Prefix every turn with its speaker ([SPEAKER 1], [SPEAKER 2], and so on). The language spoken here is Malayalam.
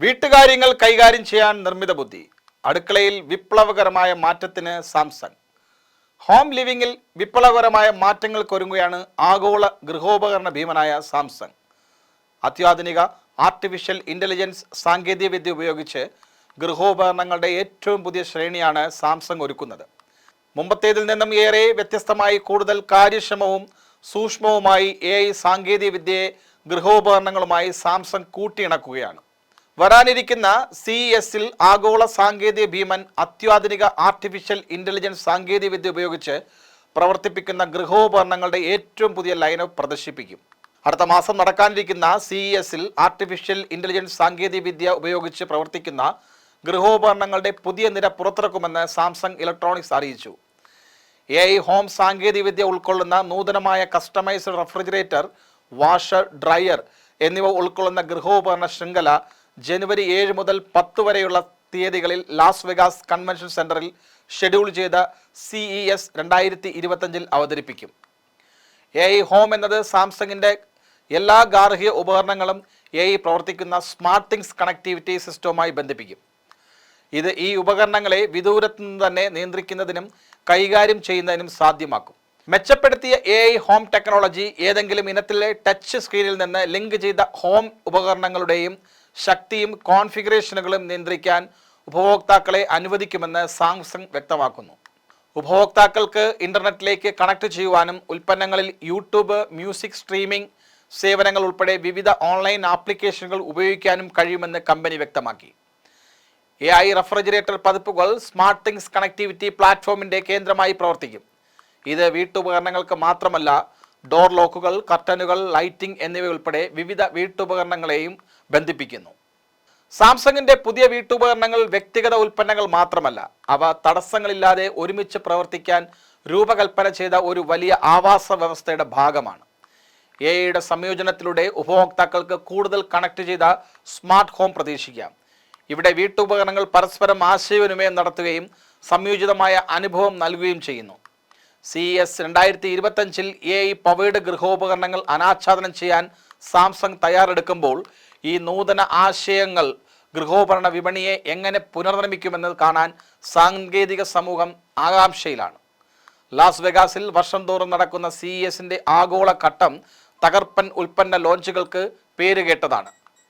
[SPEAKER 1] വീട്ടുകാര്യങ്ങൾ കൈകാര്യം ചെയ്യാൻ നിർമ്മിത ബുദ്ധി. അടുക്കളയിൽ വിപ്ലവകരമായ മാറ്റത്തിന് സാംസങ് ഹോം ലിവിംഗിൽ വിപ്ലവകരമായ മാറ്റങ്ങൾക്കൊരുങ്ങുകയാണ് ആഗോള ഗൃഹോപകരണ ഭീമനായ സാംസങ് അത്യാധുനിക ആർട്ടിഫിഷ്യൽ ഇന്റലിജൻസ് സാങ്കേതികവിദ്യ ഉപയോഗിച്ച് ഗൃഹോപകരണങ്ങളുടെ ഏറ്റവും പുതിയ ശ്രേണിയാണ് സാംസങ് ഒരുക്കുന്നത്. മുമ്പത്തേതിൽ നിന്നും ഏറെ വ്യത്യസ്തമായി കൂടുതൽ കാര്യക്ഷമവും സൂക്ഷ്മവുമായി എ ഐ സാങ്കേതികവിദ്യയെ ഗൃഹോപകരണങ്ങളുമായി സാംസങ് കൂട്ടിയിണക്കുകയാണ്. വരാനിരിക്കുന്ന സി എസിൽ ആഗോള സാങ്കേതിക ഭീമൻ അത്യാധുനിക ആർട്ടിഫിഷ്യൽ ഇന്റലിജൻസ് സാങ്കേതികവിദ്യ ഉപയോഗിച്ച് പ്രവർത്തിപ്പിക്കുന്ന ഗൃഹോപകരണങ്ങളുടെ ഏറ്റവും പുതിയ ലൈനപ്പ് പ്രദർശിപ്പിക്കും. അടുത്ത മാസം നടക്കാനിരിക്കുന്ന സി എസിൽ ആർട്ടിഫിഷ്യൽ ഇന്റലിജൻസ് സാങ്കേതികവിദ്യ ഉപയോഗിച്ച് പ്രവർത്തിക്കുന്ന ഗൃഹോപകരണങ്ങളുടെ പുതിയ നിര പുറത്തിറക്കുമെന്ന് സാംസങ് ഇലക്ട്രോണിക്സ് അറിയിച്ചു. എ ഐ ഹോം സാങ്കേതികവിദ്യ ഉൾക്കൊള്ളുന്ന നൂതനമായ കസ്റ്റമൈസ്ഡ് റെഫ്രിജറേറ്റർ വാഷർ ഡ്രയർ എന്നിവ ഉൾക്കൊള്ളുന്ന ഗൃഹോപകരണ ശൃംഖല ജനുവരി ഏഴ് മുതൽ പത്ത് വരെയുള്ള തീയതികളിൽ ലാസ് വെഗാസ് കൺവെൻഷൻ സെന്ററിൽ ഷെഡ്യൂൾ ചെയ്ത സി ഇ എസ് രണ്ടായിരത്തി ഇരുപത്തഞ്ചിൽ അവതരിപ്പിക്കും. എ ഐ ഹോം എന്നത് സാംസങ്ങിന്റെ എല്ലാ ഗാർഹിക ഉപകരണങ്ങളും എ ഐ പ്രവർത്തിക്കുന്ന സ്മാർട്ട് തിങ്സ് കണക്ടിവിറ്റി സിസ്റ്റവുമായി ബന്ധിപ്പിക്കും. ഇത് ഈ ഉപകരണങ്ങളെ വിദൂരത്തു നിന്ന് തന്നെ നിയന്ത്രിക്കുന്നതിനും കൈകാര്യം ചെയ്യുന്നതിനും സാധ്യമാക്കും. മെച്ചപ്പെടുത്തിയ എ ഐ ഹോം ടെക്നോളജി ഏതെങ്കിലും ഇനത്തിലെ ടച്ച് സ്ക്രീനിൽ നിന്ന് ലിങ്ക് ചെയ്ത ഹോം ഉപകരണങ്ങളുടെയും ശക്തിയും കോൺഫിഗറേഷനുകളും നിയന്ത്രിക്കാൻ ഉപഭോക്താക്കളെ അനുവദിക്കുമെന്ന് സാംസങ് വ്യക്തമാക്കുന്നു. ഉപഭോക്താക്കൾക്ക് ഇന്റർനെറ്റിലേക്ക് കണക്ട് ചെയ്യുവാനും ഉൽപ്പന്നങ്ങളിൽ യൂട്യൂബ് മ്യൂസിക് സ്ട്രീമിംഗ് സേവനങ്ങൾ ഉൾപ്പെടെ വിവിധ ഓൺലൈൻ ആപ്ലിക്കേഷനുകൾ ഉപയോഗിക്കാനും കഴിയുമെന്ന് കമ്പനി വ്യക്തമാക്കി. എ ഐ റെഫ്രിജറേറ്റർ പതിപ്പുകൾ സ്മാർട്ട് തിങ്സ് കണക്ടിവിറ്റി പ്ലാറ്റ്ഫോമിന്റെ കേന്ദ്രമായി പ്രവർത്തിക്കും. ഇത് വീട്ടുപകരണങ്ങൾക്ക് മാത്രമല്ല ഡോർ ലോക്കുകൾ കർട്ടനുകൾ ലൈറ്റിംഗ് എന്നിവ ഉൾപ്പെടെ വിവിധ വീട്ടുപകരണങ്ങളെയും ബന്ധിപ്പിക്കുന്നു. സാംസങ്ങിന്റെ പുതിയ വീട്ടുപകരണങ്ങൾ വ്യക്തിഗത ഉൽപ്പന്നങ്ങൾ മാത്രമല്ല അവ തടസ്സങ്ങളില്ലാതെ ഒരുമിച്ച് പ്രവർത്തിക്കാൻ രൂപകൽപ്പന ചെയ്ത ഒരു വലിയ ആവാസ വ്യവസ്ഥയുടെ ഭാഗമാണ്. എ ഐയുടെ സംയോജനത്തിലൂടെ ഉപഭോക്താക്കൾക്ക് കൂടുതൽ കണക്ട് ചെയ്ത സ്മാർട്ട് ഹോം പ്രതീക്ഷിക്കാം. ഇവിടെ വീട്ടുപകരണങ്ങൾ പരസ്പരം ആശയവിനിമയം നടത്തുകയും സംയോജിതമായ അനുഭവം നൽകുകയും ചെയ്യുന്നു. സി എസ് രണ്ടായിരത്തി ഇരുപത്തഞ്ചിൽ എ ഐ പവേഡ് ഗൃഹോപകരണങ്ങൾ അനാച്ഛാദനം ചെയ്യാൻ സാംസങ് തയ്യാറെടുക്കുമ്പോൾ ഈ നൂതന ആശയങ്ങൾ ഗൃഹോപകരണ വിപണിയെ എങ്ങനെ പുനർനിർമ്മിക്കുമെന്നത് കാണാൻ സാങ്കേതിക സമൂഹം ആകാംക്ഷയിലാണ്. ലാസ് വെഗാസിൽ വർഷം തോറും നടക്കുന്ന സി എസിന്റെ ആഗോള ഘട്ടം തകർപ്പൻ ഉൽപ്പന്ന ലോഞ്ചുകൾക്ക് പേരുകേട്ടതാണ്.